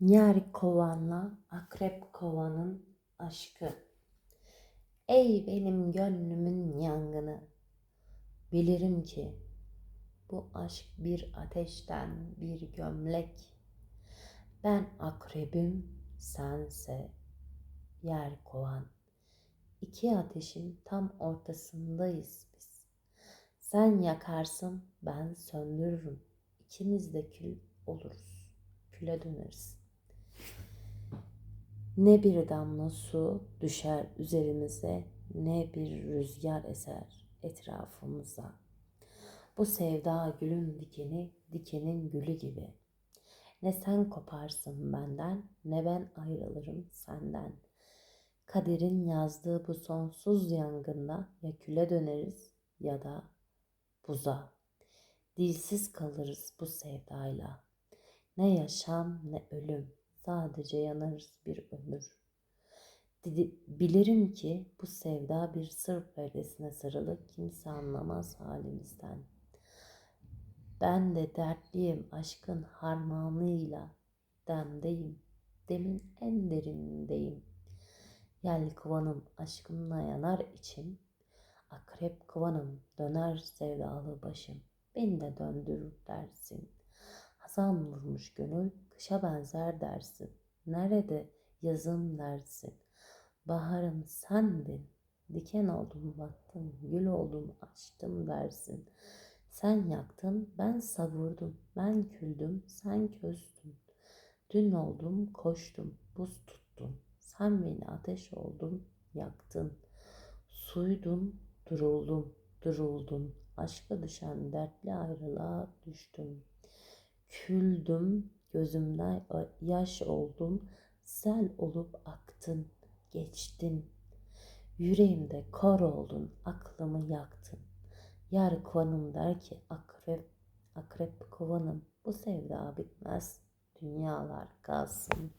Yer kovanla akrep kovanın aşkı. Ey benim gönlümün yangını. Bilirim ki bu aşk bir ateşten bir gömlek. Ben akrebim, sense yer kovan. İki ateşin tam ortasındayız biz. Sen yakarsın, ben söndürürüm. İkimiz de kül oluruz. Küle döneriz. Ne bir damla su düşer üzerimize, ne bir rüzgar eser etrafımıza. Bu sevda gülün dikeni, dikenin gülü gibi. Ne sen koparsın benden, ne ben ayrılırım senden. Kaderin yazdığı bu sonsuz yangında ya küle döneriz ya da buza. Dilsiz kalırız bu sevdayla. Ne yaşam ne ölüm, sadece yanarız bir ömür. Bilirim ki bu sevda bir sır perdesine sarılı kimse anlamaz halimizden. Ben de dertliyim aşkın harmanıyla, demdeyim, demin en derinindeyim. Yel kovanım aşkımla yanar içim, akrep kovanım döner sevdalı başım, beni de döndürür dersin. Hazan vurmuş gönül kışa benzer dersin. Nerede yazım dersin. Baharım sendin. Diken oldum battım, gül oldum açtım dersin. Sen yaktın, ben savurdum, ben küldüm, sen köstün. Dün oldum, koştum, buz tuttum. Sen beni ateş oldun, yaktın. Suydun, duruldum, duruldum. Aşka düşen dertli ayrılığa düştüm. Küldüm, gözümden yaş oldum, sel olup aktın, geçtin. Yüreğimde kor oldun, aklımı yaktın. Yar kovanım der ki akrep, akrep kovanım, bu sevda bitmez, dünyalar kalsın.